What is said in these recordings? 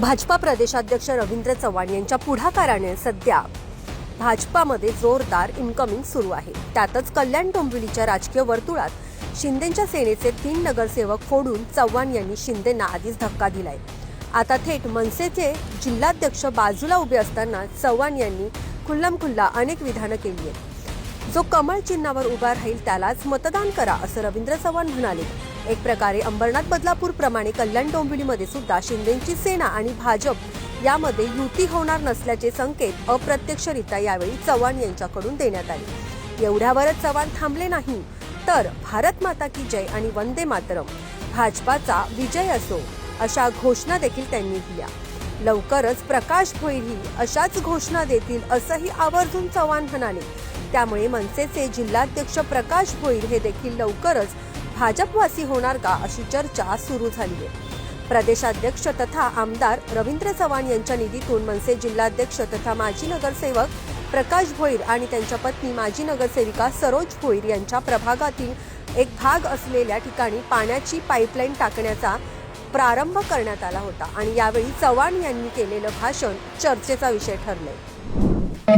भाजपा प्रदेशाध्यक्ष रवींद्र चव्हाण यांच्या पुढाकाराने सध्या भाजपामध्ये जोरदार इन्कमिंग सुरू आहे. त्यातच कल्याण डोंबिवलीच्या राजकीय वर्तुळात शिंदेच्या सेनेचे तीन नगरसेवक फोडून चव्हाण यांनी शिंदेंना आधीच धक्का दिलाय. आता थेट मनसेचे जिल्हाध्यक्ष बाजूला उभे असताना चव्हाण यांनी खुल्लमखुल्ला अनेक विधानं केली आहेत. जो कमळ चिन्हावर उभा राहील त्यालाच मतदान करा असं रवींद्र चव्हाण म्हणाले. एक प्रकारे अंबरनाथ बदलापूर प्रमाणे कल्याण डोंबिवलीमध्ये सुद्धा शिंदेची सेना आणि भाजप यामध्ये युती होणार नसल्याचे संकेत अप्रत्यक्षरित्या यावेळी चव्हाण यांच्याकडून देण्यात आले. एवढ्यावरच चव्हाण थांबले नाही तर भारत माता की जय आणि वंदे मातरम भाजपाचा विजय असो अशा घोषणा देखील त्यांनी दिल्या. लवकरच प्रकाश भोईरही अशाच घोषणा देतील असंही आवर्जून चव्हाण म्हणाले. त्यामुळे मनसेचे जिल्हाध्यक्ष प्रकाश भोईर हे देखील लवकरच भाजपवासी होणार का अशी चर्चा सुरू झाली आहे. प्रदेशाध्यक्ष तथा आमदार रवींद्र चव्हाण यांच्या निधीतून मनसे जिल्हाध्यक्ष तथा माजी नगरसेवक प्रकाश भोईर आणि त्यांच्या पत्नी माजी नगरसेविका सरोज भोईर यांच्या प्रभागातील एक भाग असलेल्या ठिकाणी पाण्याची पाईपलाईन टाकण्याचा प्रारंभ करण्यात आला होता आणि यावेळी चव्हाण यांनी केलेलं भाषण चर्चेचा विषय ठरले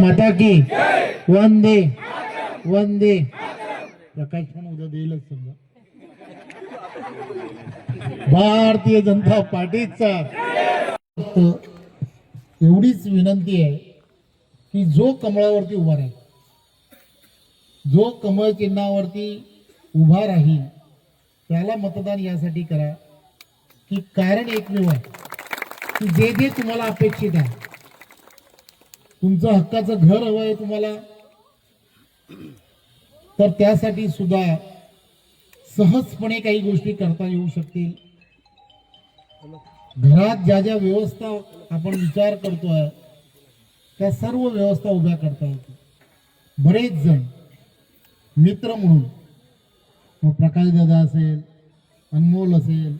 माता की वंदे. वंदे प्रकाश पण उद्या देईलच समजा. भारतीय जनता पार्टीचा. एवढीच विनंती आहे की जो कमळावरती उभा राहील जो कमळ चिन्हावरती उभा राहील त्याला मतदान यासाठी करा. की कारण एकमेव आहे की जे जे तुम्हाला अपेक्षित आहे तुमचं हक्काचं घर हवं आहे तुम्हाला तर त्यासाठी सुद्धा सहजपणे काही गोष्टी करता येऊ शकतील. घरात ज्या ज्या व्यवस्था आपण विचार करतोय त्या सर्व व्यवस्था उभ्या करता येतील. बरेच जण मित्र म्हणून मग प्रकाश दादा असेल अनमोल असेल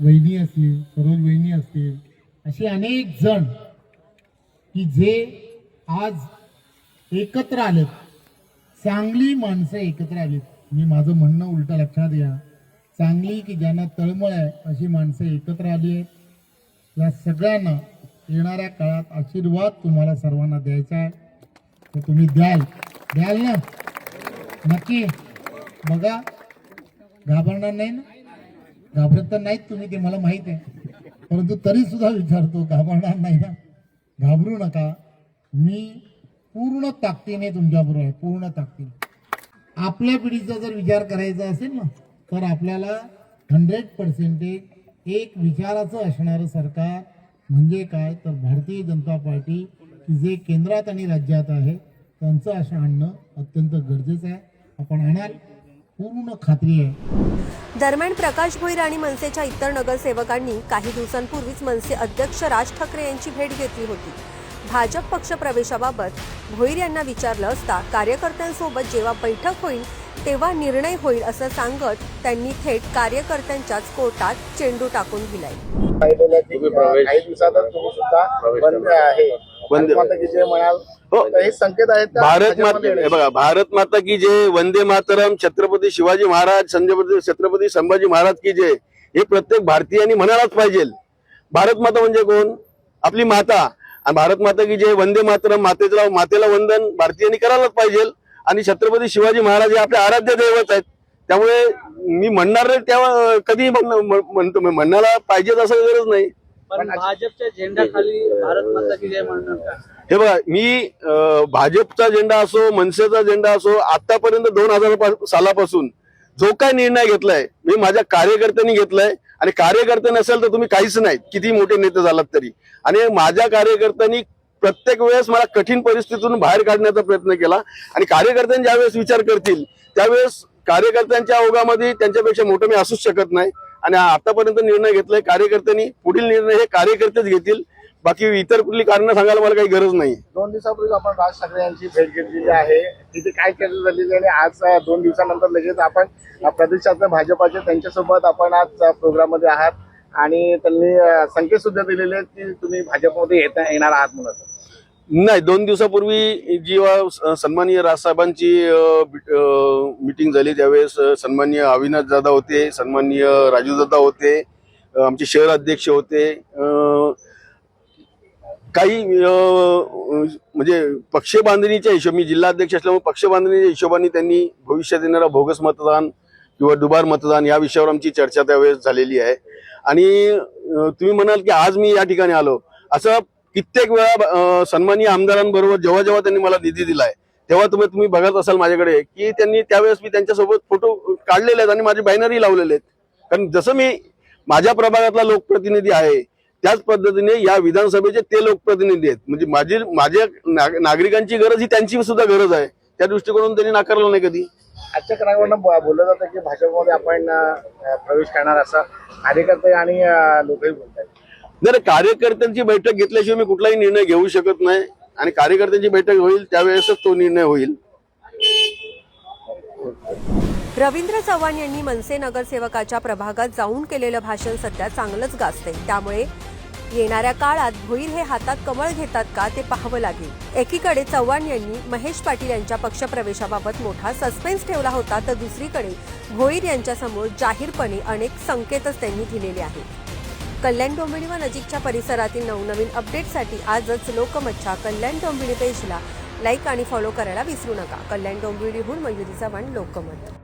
वहिनी असतील सरोज वहिनी असतील असे अनेक जण की जे आज एकत्र आलेत. चांगली माणसं एकत्र आलीत. मी माझं म्हणणं उलटं लक्षात घ्या. चांगली की ज्यांना तळमळ आहे अशी माणसं एकत्र आली आहेत. या सगळ्यांना येणाऱ्या काळात आशीर्वाद तुम्हाला सर्वांना द्यायचा आहे. तर तुम्ही द्याल. द्याल ना? नक्की. बघा. घाबरणार नाही ना? घाबरत तर नाहीत तुम्ही ते मला माहीत आहे. परंतु तरी सुद्धा विचारतो घाबरणार नाही ना? घाबरू नका. मी पूर्ण ताकदीने तुमच्याबरोबर आहे पूर्ण ताकदीने. आपल्या पिढीचा जर विचार करायचा असेल ना तर आपल्याला हंड्रेड पर्सेंटेज एक विचाराचं असणारं सरकार म्हणजे काय? तर भारतीय जनता पार्टी की जे केंद्रात आणि राज्यात आहे त्यांचं असं आणणं अत्यंत गरजेचं आहे. आपण आणाल पूर्ण खात्री आहे. दरम्यान प्रकाश भोईर आणि मनसेच्या इतर नगरसेवकांनी काही दिवसांपूर्वीच मनसे अध्यक्ष राज ठाकरे यांची भेट घेतली होती. भाजप पक्ष प्रवेशाबाबत भोईर यांना विचारलं असता कार्यकर्त्यांसोबत जेव्हा बैठक होईल तेव्हा निर्णय होईल असं सांगत त्यांनी थेट कार्यकर्त्यांच्याच कोर्टात चेंडू टाकून दिलाय काही दिवसातच तुम्ही सुद्धा बंद. आहे हो. हे का भारत माता हे? बघा भारत माता की जय वंदे मातरम छत्रपती शिवाजी महाराज छत्रपती छत्रपती संभाजी महाराज की जय हे प्रत्येक भारतीयांनी म्हणायलाच पाहिजे भारत माता म्हणजे कोण आपली माता आणि भारत माता की जय वंदे मातरम मातेला मातेला वंदन भारतीयांनी करायलाच पाहिजे. आणि छत्रपती शिवाजी महाराज हे आपले आराध्य दैवत आहेत. त्यामुळे मी म्हणणार नाही तेव्हा कधी म्हण- म्हण- म्हणतो म्हणायला पाहिजेच असं गरज नाही. पण भाजपच्या झेंड्याखाली भारत माता की जय म्हणणार का? हे बघा मी भाजपचा झेंडा असो मनसेचा झेंडा असो आतापर्यंत दोन हजार सालापासून जो काय निर्णय घेतलाय मी माझ्या कार्यकर्त्यांनी घेतलाय आणि कार्यकर्ते नसेल तर तुम्ही काहीच नाहीत किती मोठे नेते झालात तरी. आणि माझ्या कार्यकर्त्यांनी प्रत्येक वेळेस मला कठीण परिस्थितीतून बाहेर काढण्याचा प्रयत्न केला. आणि कार्यकर्त्यांनी ज्यावेळेस विचार करतील त्यावेळेस कार्यकर्त्यांच्या ओघामध्ये त्यांच्यापेक्षा मोठं मी असूच शकत नाही. आणि आतापर्यंत निर्णय घेतलाय कार्यकर्त्यांनी पुढील निर्णय हे कार्यकर्तेच घेतील. बाकी इतर कुठली कारणं सांगायला मला काही गरज नाही. दोन दिवसापूर्वी आपण राज ठाकरे यांची भेट घेतलेली आहे. तिथे काय चर्चा झालेली आणि आज दोन दिवसानंतर लगेच आपण अं, प्रदेशातले भाजपाचे त्यांच्यासोबत आपण आज प्रोग्राममध्ये आहात. आणि त्यांनी संकेत सुद्धा दिलेले आहेत की तुम्ही भाजपमध्ये येता येणार आहात म्हणून. नाही दोन दिवसापूर्वी जेव्हा स- सन्माननीय राजसाहेबांची मीटिंग झाली त्यावेळेस सन्माननीय अविनाश दादा होते सन्माननीय राजू दादा होते आमचे शहर अध्यक्ष होते काही म्हणजे पक्ष बांधणीच्या हिशोब मी जिल्हाध्यक्ष असल्यामुळे पक्ष बांधणीच्या हिशोबाने त्यांनी भविष्यात येणारा भोगस मतदान किंवा दुबार मतदान या विषयावर आमची चर्चा त्यावेळेस झालेली आहे. आणि तुम्ही म्हणाल की आज मी या ठिकाणी आलो. असं कित्येक वेळा सन्मानी आमदारांबरोबर जेव्हा जेव्हा त्यांनी मला निधी दिलाय तेव्हा तुम्ही तुम्ही बघत असाल माझ्याकडे की त्यांनी त्यावेळेस मी त्यांच्यासोबत फोटो काढलेले आहेत आणि माझे बॅनरही लावलेले आहेत. कारण जसं मी माझ्या प्रभागातला लोकप्रतिनिधी आहे त्याच पद्धतीने या विधानसभेचे ते लोकप्रतिनिधी आहेत. म्हणजे माझी माझ्या नाग- नागरिकांची गरज ही त्यांची सुद्धा गरज आहे. त्या दृष्टिकोनातून त्यांनी नाकारलं नाही कधी. आजच्या क्रमांकावरून बोललं जातं की भाजपमध्ये आपण प्रवेश करणार असं कार्यकर्ते आणि लोकही बोलतात जर कार्यकर्त्यांची बैठक घेतल्याशिवाय मी कुठलाही निर्णय घेऊ शकत नाही. आणि कार्यकर्त्यांची बैठक होईल त्यावेळेसच तो निर्णय होईल. रवींद्र चव्हाण यांनी मनसे नगरसेवकाच्या प्रभागात जाऊन केलेलं भाषण सध्या चांगलंच गाजतंय. त्यामुळे येणाऱ्या काळात भोईर हे हातात कमळ घेतात का ते पाहावं लागेल. एकीकडे चव्हाण यांनी महेश पाटील यांच्या पक्षप्रवेशाबाबत मोठा सस्पेन्स ठेवला होता तर दुसरीकडे भोईर यांच्यासमोर जाहीरपणे अनेक संकेतच त्यांनी दिलेले आहेत. कल्याण डोंबिवली व नजीकच्या परिसरातील नवनवीन अपडेटसाठी आजच लोकमतच्या कल्याण डोंबिवली पेजला लाईक आणि फॉलो करायला विसरू नका. कल्याण डोंबिवलीहून मयुरी चव्हाण लोकमत.